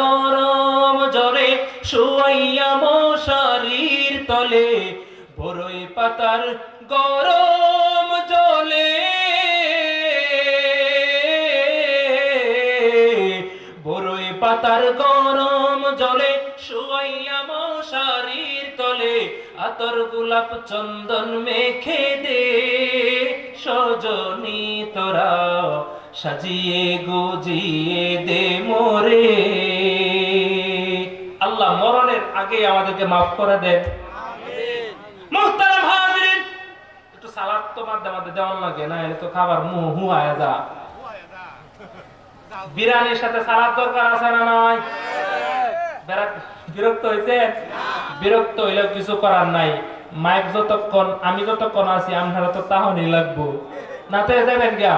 গরম জলে শুয়াইয়া মশারির তলে বড়ই পাতার গরম জলে। বড়ই পাতার গরম জলে শুয়াইয়া মশারির তলে, আতর গোলাপ চন্দন মেখে দে। সজনী তোরা সাজিয়ে গুজিয়ে দে মোরে। মরণের আগে আমাদেরকে মাফ করে দেন। বিরক্ত বিরক্ত হইলেও কিছু করার নাই। মাইক যতক্ষণ, আমি যতক্ষণ আছি আপনারা তো তাহনই লাগবো। না তো যাবেন গিয়া?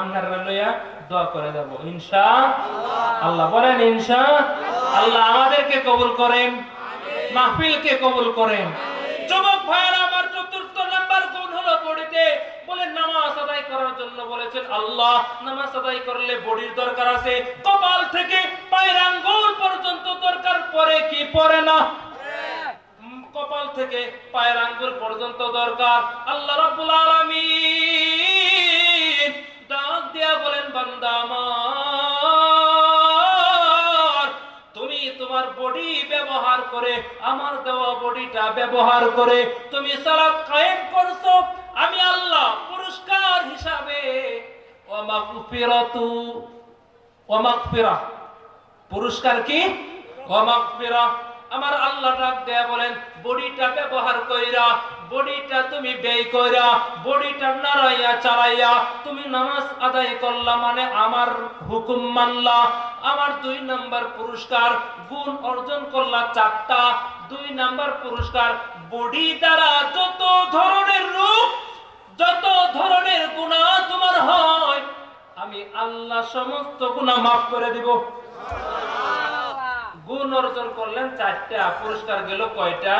আপনারা লইয়া দোয়া করে ইনশা আল্লাহ। বলেন, ইনশা আল্লাহ আমাদেরকে কবুল করেন কবুল করেন। যুবক আমার চতুর্থ নাম্বার হলো বডিতে। নামাজ আদায় করার জন্য বলেছেন, আল্লাহ, নামাজ আদায় করলে বডির দরকার আছে। কপাল থেকে পায়ের আঙ্গুল পর্যন্ত দরকার, পরে কি পরে না? কপাল থেকে পায়ের আঙ্গুল পর্যন্ত দরকার। আল্লাহ রাব্বুল আলামিন বলেন, বান্দা তুমি তোমার বডি ব্যবহার করে, আমার দেওয়া বডিটা ব্যবহার করে, তুমি সালাত কায়েম করছ। আমি আল্লাহ পুরস্কার হিসাবে পুরস্কার কি? ওয়া মাগফিরা আমার আল্লাহ ডাক দেয়া বলেন, বডিটা ব্যবহার কইরা, বডিটা তুমি ব্যয় কইরা, বডিটা নাড়াইয়া চালাইয়া, তুমি নামাজ আদায় করলা মানে আমার হুকুম মানলা। আমার দুই নাম্বার পুরস্কার গুণ অর্জন করলা চারটা। দুই নাম্বার পুরস্কার বডি দ্বারা যত ধরনের রূপ, যত ধরনের গুনাহ তোমার হয়, আমি আল্লাহ সমস্ত গুনাহ মাফ করে দিব। গুণ অর্জন করলেন চারটা পুরস্কার গেল কয়টা?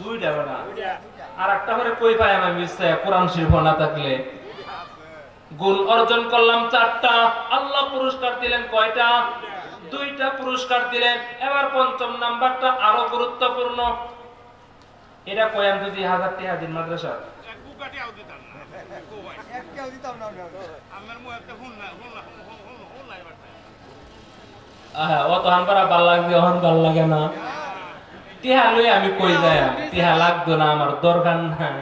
দুইটা বেটা। আর একটা করে কই পাই আমি মিশে কোরআন শরীফ না থাকলে। গুণ অর্জন করলাম চারটা আল্লাহ পুরস্কার দিলেন কয়টা? দুইটা পুরস্কার দিলেন। এবার পঞ্চম নাম্বারটা আরও গুরুত্বপূর্ণ। এটা কয়াম যদি হাজার টিহা দিন মাদ্রাসা এক বুকাটিও দিতাম না। কোবাই একটাও দিতাম না আমার মুখ একটা হুন না হুন না হুন হুন হুন নাই বাটা হান পারা ভালো লাগবে ভালো লাগে না। টিহা লই আমি কই যাই টিহা লাগতো না আমার দরকার নাই।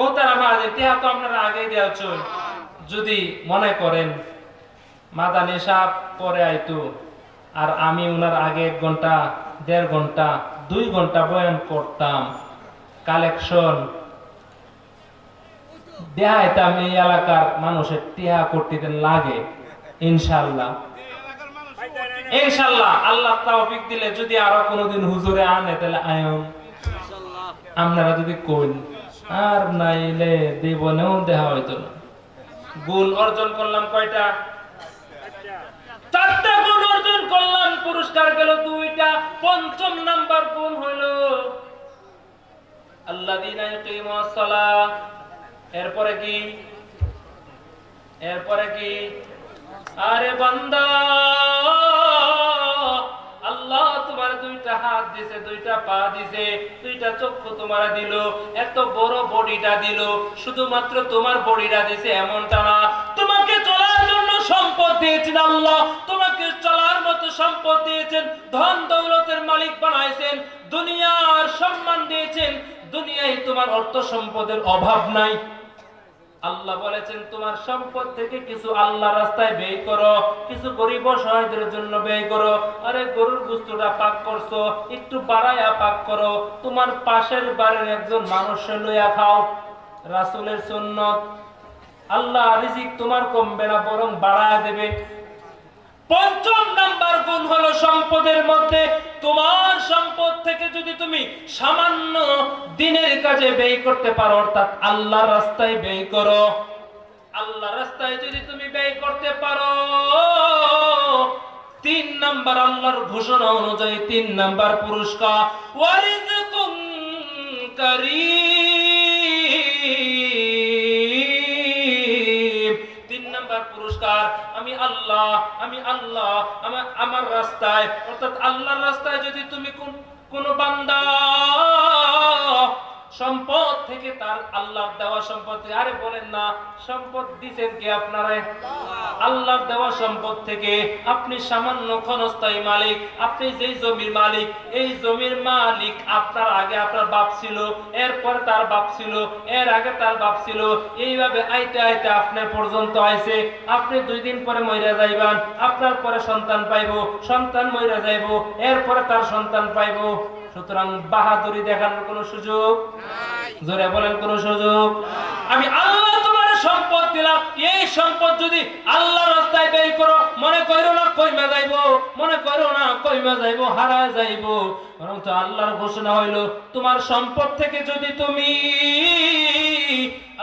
ও তারা টিহা তো আপনারা আগে দেওয়া চল যদি মনে করেন মাদানি সাহ পরে আইতো, আর আমি উনার আগে এক ঘণ্টা, দেড় ঘণ্টা, দুই ঘণ্টা বয়ান করতাম। কালেকশন। দেখাইতাম এই এলাকার মানুষের টিহা করতে লাগে, ইনশাল্লাহ। ইনশাআল্লাহ, আল্লাহ তৌফিক দিলে যদি আরও কোনোদিন হুজুরে আনে, তাহলে আয়ম আপনারা যদি কইন, আর নাইলে দেবনেও দেখা হইতো না। গুণ অর্জন করলাম কয়টা? চারটা গুণ অর্জন করলাম, পুরস্কার গেল দুইটা, পঞ্চম নাম্বার গুণ হইল, আল্লাযীনা ইউকিমুস সালাহ। এরপরে কি? এরপরে কি? আরে বান্দা! দুইটা হাত দিছে, দুইটা পা দিছে, দুইটা চক্ষু তোমার দিল, এত বড় বডিটা দিল, শুধুমাত্র তোমার বডিটা দিছে এমনটা না। তোমাকে চলার জন্য সম্পদ দিয়েছেন আল্লাহ, তোমাকে চলার মতো সম্পদ দিয়েছেন, ধন দৌলতের মালিক বানাইছেন, দুনিয়ার সম্মান দিয়েছেন, দুনিয়ায় তোমার অর্থ সম্পদের অভাব নাই। আল্লাহ বলেছেন, তোমার সম্পদ থেকে কিছু আল্লাহ রাস্তায় ব্যয় করো, কিছু গরিব অসহায়দের জন্য ব্যয় করো। আরে, গরুর গুস্তটা পাক করছ, একটু বাড়াইয়া পাক করো। তোমার পাশের বাড়ির একজন মানুষ লইয়া খাও। রাসুলের সুন্নত। আল্লাহ রিজিক তোমার কমবে না, বরং বাড়ায় দেবে। পঞ্চম নাম্বার গুণ হলো সম্পদের মধ্যে তোমার সম্পদ থেকে যদি তুমি সামান্য দিনের কাজে ব্যয় করতে পারো, অর্থাৎ আল্লাহ রাস্তায় ব্যয় করো। আল্লাহ রাস্তায় যদি তুমি ব্যয় করতে পারো, তিন নাম্বার আল্লাহর ঘোষণা অনুযায়ী তিন নাম্বার পুরস্কার। ওয়ারিজকুম কারীম। আল্লাহ আমি আল্লাহ আমার আমার রাস্তায়। অর্থাৎ আল্লাহর রাস্তায় যদি তুমি কোন কোন বান্দা সম্পদ থেকে তার আল্লাহর দেওয়া সম্পদ থেকে- আরে বলেন না সম্পদ দিছেন কে আপনারা? আল্লাহর দেওয়া সম্পদ থেকে। আপনি সামান্য ক্ষণস্থায়ী মালিক আপনি যেই জমির মালিক এই জমির মালিক আপনার আগে আপনার বাপ ছিল এরপর তার বাপ ছিল এর আগে তার বাপ ছিল। এইভাবে আইতে আইতে আপনার পর্যন্ত আইছে। আপনি দুই দিন পরে মইরা যাইবান আপনার পরে সন্তান পাইবো সন্তান মইরা যাইবো এরপরে তার সন্তান পাইবো। সুতরাং বাহাদুরি দেখানোর কোনো সুযোগ জোরে বলেন কোন সুযোগ আমি আল্লাহ তোমার সম্পদ দিলাম। এই সম্পদ যদি আল্লাহ রাস্তায় ব্যয় করো, মনে করো না কইমা যাইবো, মনে করো না কইমা যাইবো হারা যাইবো। বরং তো আল্লাহর ঘোষণা হইল, তোমার সম্পদ থেকে যদি তুমি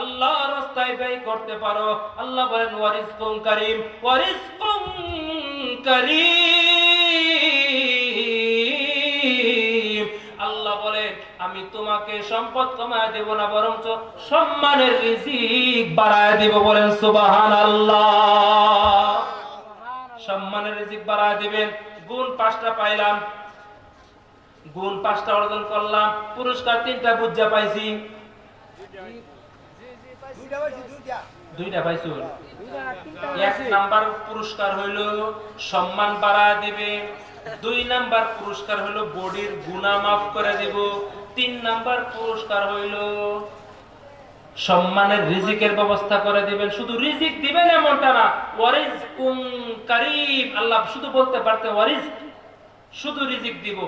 আল্লাহ রাস্তায় ব্যয় করতে পারো, আল্লাহ বলেন ওয়ারিস কারিম ওয়ারিস কারিম। আমি তোমাকে সম্পদ কমায় দেব না বরঞ্চ সম্মানের রিজিক বাড়ায় দেব বলেন সুবাহান আল্লাহ সম্মানের রিজিক বাড়ায় দিবেন গুণ পাঁচটা পাইলাম। গুণ পাঁচটা অর্জন করলাম পুরস্কার তিনটা বুঝা পাইছি। দুইটা পাইছো এক নাম্বার পুরস্কার হইল সম্মান বাড়ায় দিবে দুই নাম্বার পুরস্কার হইল বডির গুণা মাফ করে দিব তিন নাম্বার পুরস্কার হইল সম্মানের রিজিকের ব্যবস্থা করে দিবেন। শুধু রিজিক দিবেন এমনটা না ওয়ারিজ কুম কারিম আল্লাহ শুধু বলতে পারতে ওয়ারিজ শুধু রিজিক দিব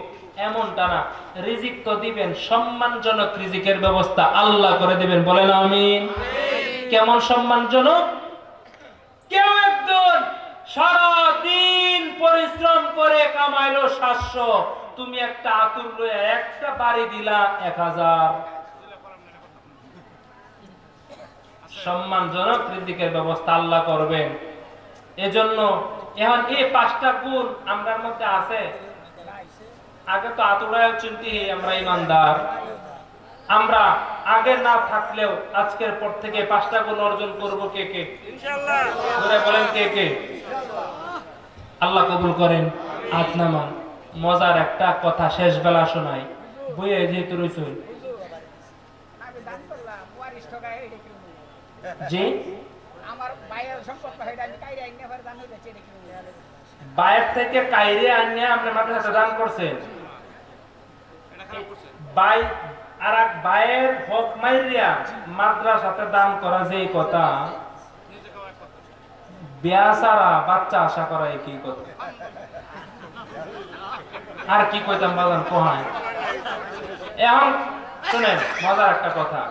এমনটা না। রিজিক তো দিবেন সম্মানজনক রিজিকের ব্যবস্থা আল্লাহ করে দিবেন। বলেন আমিন। কেমন সম্মানজনক? কেউ একজন সারাদিন পরিশ্রম করে কামাইলো সাতশো তুমি একটা আতুর লয়ে একটা বাড়ি দিলা এক হাজার। সম্মানজনক রিজিকের ব্যবস্থা আল্লাহ করবেন। এজন্য এখন এই পাঁচটা গুণ আমরার মধ্যে আছে। আগে তো আতুরায় চিন্তি আমরা ইমানদার। আমরা আগে না থাকলেও আজকের পর থেকে পাঁচটা গুণ অর্জন করব কে কে? ধরে বলেন কে কে? আল্লাহ কবুল করেন। আজ নামান মজার একটা কথা শেষ বেলা শোনাই। বইয়ে যেহেতু রয়েছে আমি দান করলাম ওয়ারিশ টাকা এই দেখি যে আমার ভাইয়ের সম্পর্ক আমি কাইরে আইনে ফের দান যাচ্ছে দেখি। বাইরে থেকে কাইরে আনিয়ে আপনি মাদ্রাসা দান করছেন। এটা খারাপ করছে বাই আর এক বাইয়ের হক মাইরিয়া মাদ্রাসাতে দান করা যে কথা বিয়া সারা বাচ্চা আশা করা একই কথা। আর কি কইতাম বাজান, কোহায়? এখন শুনেন, মজার একটা কথা।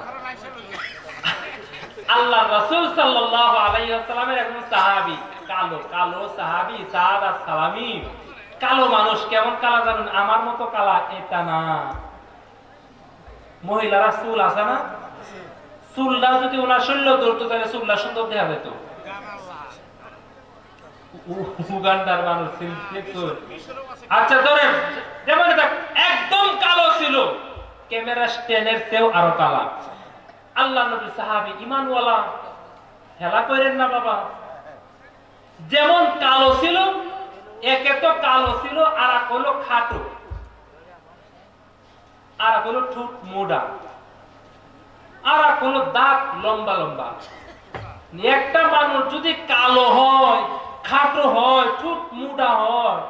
আল্লাহ রাসূল সাল্লাল্লাহু আলাইহি ওয়াসাল্লামের একজন সাহাবী, কালো কালো সাহাবী সাদ সালামি। কালো মানুষ কেমন কালা জানেন? আমার মতো কালা, এটা না। মহিলারা চুল আছে না? চুলটা যদি ওনার শরীর ধরতো, তাহলে চুলটা সুন্দর দেখা যেত। উগান্ডার মানুষ চুল। আচ্ছা ধরেন, যেমন একদম কালো ছিল, ক্যামেরা স্ট্যান্ডের চেয়েও আরও কালা। আল্লাহ নবী সাহাবী ইমানওয়ালা, হেলা করেন না বাবা। যেমন কালো ছিল, একে তো কালো ছিল, আর এক হলো খাটো। আর এক হলো ঠুট মোড়া আর এক হলো দাঁত লম্বা লম্বা। একটা মানুষ যদি কালো হয় খাটো হয় ঠুট মোটা হয়।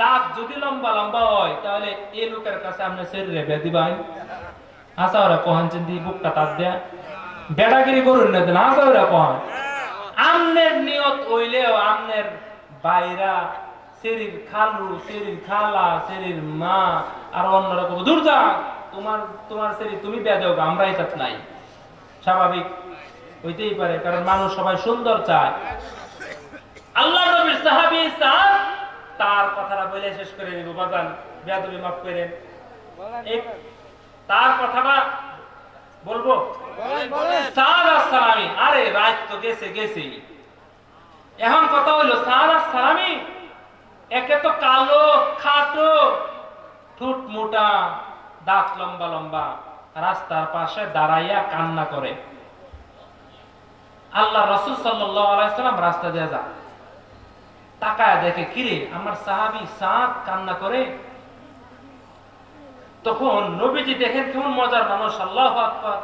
দাঁত যদি লম্বা লম্বা হয়, তাহলে এ লোকের কাছে আপনি শরীরে ব্যাধি ভাই আসা ওরা কহান চিন্তি, বুকটা তার দেয়া। বেড়াগিরি করুন না দেন আসা ওরা কহান। আমনের নিয়ত হইলেও আমনের বাইরা শরীর খালু শরীর খালা শরীর মা, আর অন্যরকম দূর যা তোমার তোমার শরীর তুমি বেদেও আমরা এটা নাই। স্বাভাবিক, হইতেই পারে, কারণ মানুষ সবাই সুন্দর চায়। আল্লাহ নবীর সাহাবী সাদ তার কথাটা বলে শেষ করে দিব বাজান বেয়াদবি মাফ করেন। তার কথাটা বলব? সাদ আর সালামি আরে রাত তো গেছে গেছে এখন কথা হইল সাদ আর সালামি একে তো কালো খাটো ঠুট মোটা দাঁত লম্বা লম্বা রাস্তার পাশে দাঁড়াইয়া কান্না করে। আল্লাহ রসুল সাল্লাম রাস্তা দিয়ে যান। তাকায় দেখে কিরে আমার সাহাবি সাত কান্না করে? তখন নবীজি দেখেন কেমন মজার মানুষ, আল্লাহ আকবার।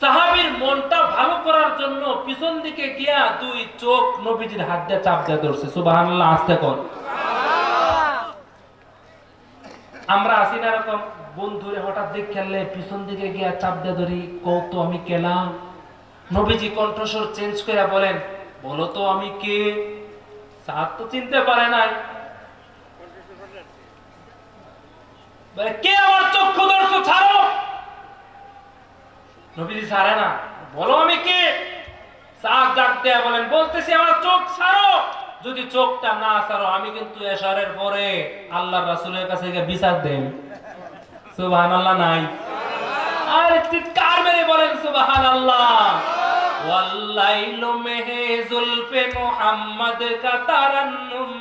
সাহাবীর মনটা ভালো করার জন্য পিছন দিকে গিয়া দুই চোখ নবীজির হাত দিয়ে চাপ দিয়ে ধরছে। সুবহানাল্লাহ, আস্তে কর আমরা আসি না এরকম। বন্ধুরে হঠাৎ দেখ খেললে, পিছন দিকে গিয়া চাপ দিয়ে ধরি কৌতো আমি কেলাম? নবীজি কণ্ঠস্বর চেঞ্জ করে বলেন, বলো তো আমি কে? সাহাব তো চিনতে পারে নাই। কে আমার চক্ষু ছাড়ো! নবীজি ছাড়ে না। বলো আমি কে? ডাক দেয়া বলেন, বলতেছি আমার চোখ ছাড়ো। যদি চোখটা না ছাড়ো, আমি কিন্তু পরে আল্লাহ রাসূলের কাছে গিয়ে বিচার দেন নাই। আর চিৎকার মেরে বলেন, সুবহানাল্লাহ! ওয়াল্লাইলু মেহে জুলফে মুহাম্মদ কাতারান্নুম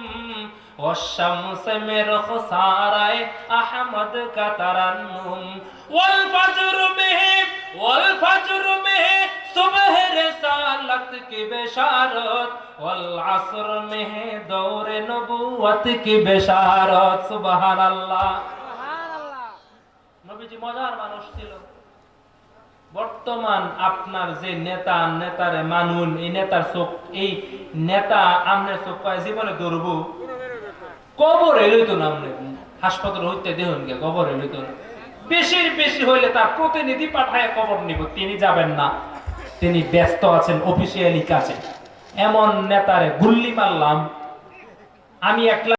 والشمس من خسارة أحمد كترنم والفجر به والفجر به صبح رسالت کی بشارت والعصر میں دور نبوت کی بشارت سبحان اللہ سبحان اللہ নবীজি মজার মানুষ ছিল বর্তমান আপনার যে নেতা, নেতারে মানুন, এই নেতার চোখ, এই নেতা আমনের চোখ পায়, জীবনে ধরবো। কবর এলই তো নেই হাসপাতাল হইতে দেখুন গে, কবর এলই তো না। বেশি হইলে তার প্রতিনিধি পাঠায় কবর নিব। তিনি যাবেন না। তিনি ব্যস্ত আছেন অফিসিয়ালি কাজে এমন নেতারে গুল্লি মারলাম। আমি একলা